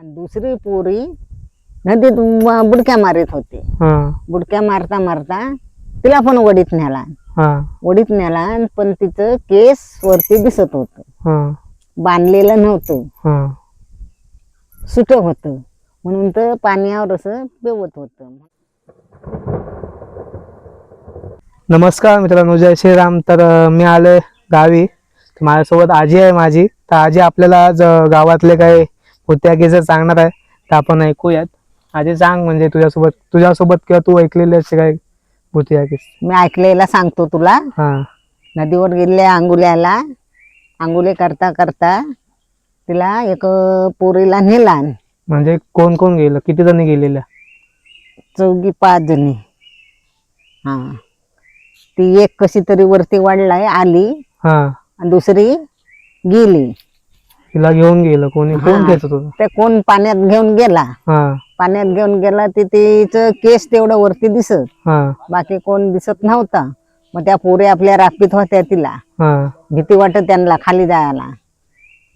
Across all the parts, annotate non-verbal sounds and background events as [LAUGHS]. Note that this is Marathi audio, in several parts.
आणि दुसरी पोरी नदीत ब- बुडक्या मारित होती. हा. बुडक्या मारता मारता तिला पण वडीत नेला. हा. वडीत नेला पण तिचं केस वरती दिसत होत. हा. बांधलेलं नव्हतं. हा. सुट होतं. म्हणून तर पाण्यावर असं बेवत होतं. नमस्कार मित्रांनो जय श्रीराम. तर अं, मी आलोय गावी. तर माझ्यासोबत आजी आहे माझी. तर आजी आपल्याला आज अं, गावातले काही भूत्याकीचं सांगणार आहे तर आपण ऐकूयात. आजी सांग म्हणजे तुझ्यासोबत तुझ्यासोबत किंवा तू ऐकलेले असे काही भूतियाकीस मी ऐकलेला सांगतो तुला. हा. नदीवर गेले आंगुल्याला आंगुले करता करता तिला एक पोरीला नेला म्हणजे कोण कोण गेलं? किती जणी गेलेल्या? चौघी पाच जणी. हा. ती एक कशी तरी वरती वाढलाय आली. हा. आणि दुसरी गेली. तिला घेऊन गेलं कोणी कोण होतं ते कोण पाण्यात घेऊन गेला. हा. पाण्यात घेऊन गेला ते तिचं केस तेवढं वरती दिसत. हा. बाकी कोण दिसत नव्हता. मग त्या पोरी आपल्या रापीत होत्या तिला. हा. भीती वाटत त्यांना खाली जायला.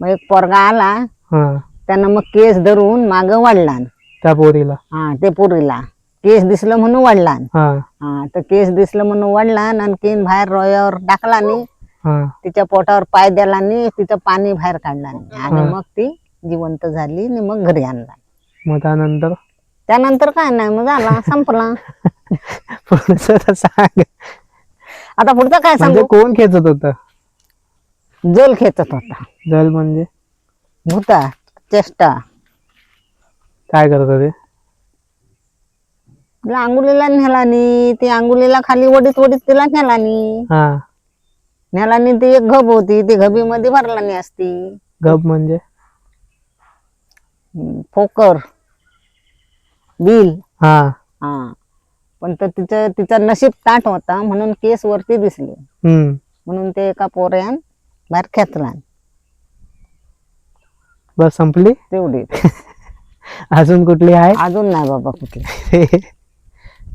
मग एक पोरगा आला. हा. त्यानं मग केस धरून माग वाढला. त्या पोरीला. हा ते पोरीला. केस दिसलं म्हणून वाढला. हा. हा तर केस दिसलं म्हणून वाढला आणखीन बाहेर रोयावर टाकला आणि हा तिच्या पोटावर पाय द्याला आणि तिचं पाणी बाहेर काढला आणि हा. मग ती जिवंत झाली आणि मग घरी आणला. मग त्यानंतर? त्यानंतर काय नाही मग झाला संपला. [LAUGHS] पुढचं सांग. आता पुढचं काय म्हणजे सांगू? कोण खेचत होतं? जल खेचत होता. जल म्हणजे? भूता चेष्टा. काय करत होते? तिला अंगुलीला नेलानी ती अंगुलीला खाली वडीत वडीत तिला नेलानी हा. नेलानी ती एक घब होती ती घबीमध्ये भरलानी असती. गप म्हणजे? फोकर. बिल. हा. हा. पण तर तिचं तिचं नशीब ताट होता म्हणून केस वरती दिसले. हम्म. म्हणून ते एका पोऱ्यान बाहेर खेचला. बस संपली? तेवढी. [LAUGHS] अजून कुठली आहे? अजून नाही बाबा कुठली. [LAUGHS]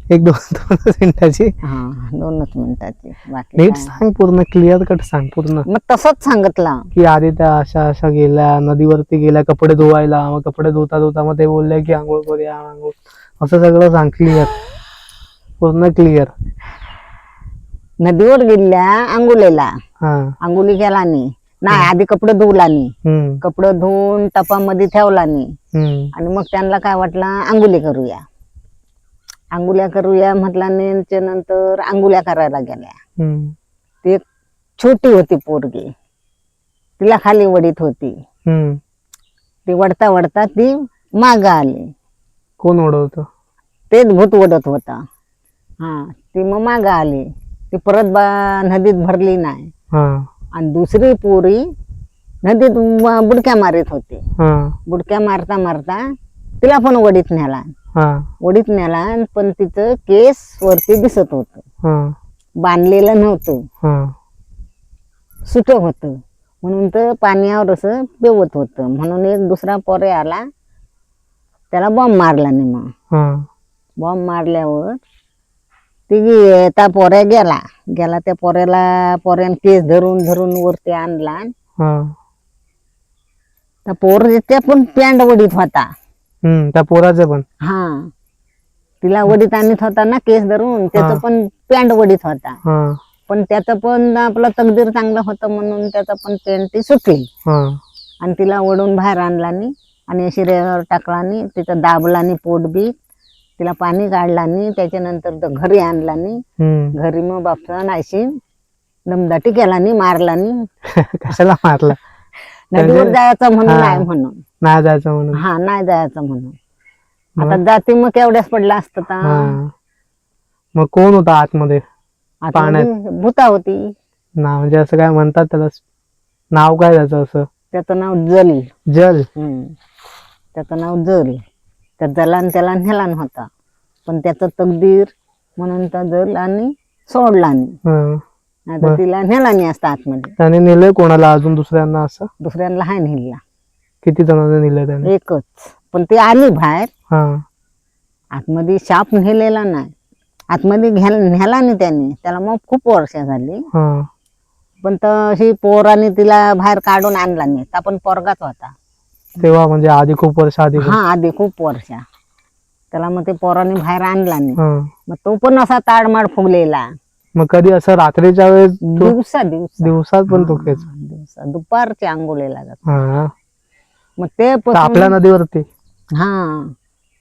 एक दोन [LAUGHS] दोन मिनिटाची. हा दोनच मिनिटाची. बाकी नीट काय. सांग पूर्ण क्लिअर कट सांग पूर्ण. मग तसंच सांगितलं. की आधी त्या अशा अशा गेल्या नदीवरती गेल्या कपडे धुवायला. मग कपडे धुता धुता मग ते बोलले की आंघोळ करूया आंघोळ. असं सगळं सांग क्लिअर पूर्ण क्लिअर नदीवर गेल्या हा. अंगुली केला नाही. नाही आधी कपडे धुवला नाही. हम्म. कपडे धुवून टपामध्ये ठेवला नाही. हम्म. आणि मग त्यांना काय वाटलं? अंगुली करूया. अंगुल्या करूया म्हटल्याने नंतर अंगुल्या करायला गेल्या. ती छोटी होती पोरगी. तिला खाली वडीत होती. ती वडता वडता ती माग आली. कोण ओढवतं? तेच भूत वडत होता. हा ती मग माग आली. ती परत बा नदीत भरली नाही. हा. आणि दुसरी पोरी नदीत बुडक्या मारित होती. हा. बुडक्या मारता मारता तिला पण वडीत नेला. हा. वडीत नेला पण तिचं केस वरती दिसत होत. हा. बांधलेलं नव्हतं. हा. सुट होतं. म्हणून तर पाण्यावर असं बेवत होतं. म्हणून एक दुसरा पोरे आला. त्याला बॉम्ब मारला नाही मग हा. बॉम्ब मारल्यावर ती त्या पोऱ्या गेला. गेला त्या पोऱ्याला पोऱ्यान केस धरून धरून वरती आणला. हा. त्या पोर त्या पण पॅन्ट वडीत होता. हम्म त्या पोराचं पण. हा. तिला वडीत आणत होता ना केस धरून त्याचं. पण पॅन्ट वडीत होता. हा. पण त्याचं पण आपलं तकदीर चांगलं होतं म्हणून त्याचं पण पॅन्ट ती सुटली. हा. आणि तिला ओढून बाहेर आणलानी आणि शिरेवर टाकलानी तिथं दाबलानी पोट बी. तिला पाणी काढलानी त्याच्यानंतर तर घरी आणलानी. हम्म. घरी मग बापसा नायशी दमदाटी केलानी मारलानी. [LAUGHS] कशाला मारला? नदीवर जायचं म्हणून हा. नाही म्हणून. नाही जायचं म्हणून. हा नाही जायचं म्हणून. मग? आता जाती मग केवढ्याच पडला असत हा. मग कोण होता आतमध्ये? पाण्यात? भूता होती. ना म्हणजे असं काय म्हणतात त्याला? नाव काय त्याचं असं? त्याचं नाव जल जल. हम्म. त्याचं नाव जल त्या जलान त्याला नेलान होता. पण त्याचं तकदीर म्हणून त्या जल आणि सोडला नाही हा. नाहीतर. तिला नेला नाही असता आतमध्ये. त्याने नेलंय कोणाला अजून दुसऱ्यांना असं? दुसऱ्यांना हाय नेला किती जणांना नेलंय त्याने? एकच. पण ती आली बाहेर. हा. आतमध्ये शाप नेलेला नाही. आतमध्ये घ्यायला नेला नाही त्याने. त्याला मग खूप वर्ष झाली. हा. पण तशी पोराने तिला बाहेर काढून आणला नाही. तर पण पोरगाच होता. तेव्हा म्हणजे आधी खूप वर्ष आधी हा आधी खूप वर्षा. त्याला मग ते पोरांनी बाहेर आणला नाही. हा. मग तो पण असा ताडमाड फुगलेला. मग कधी असं रात्रीच्या वेळेस तो दिवसा दिवसा. दिवसात पण तो खेच. दिवसा. दुपारचे आंघोळीला जात. हा. मग ते तर आपल्या नदीवरती हा.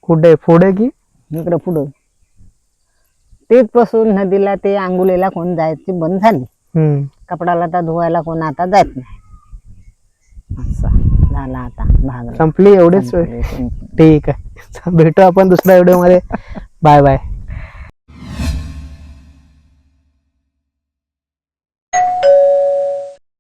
कुठे? पुढे की? इकडे पुढं. तेच पासून नदीला ते आंघोळीला कोण जायची बंद झाली. हम्म. कपडाला तर धुवायला कोण आता जात नाही. असं झाला आता भाग. संपली एवढीच वेळ. ठीक आहे. [LAUGHS] भेटू आपण दुसऱ्या व्हिडिओमध्ये बाय बाय.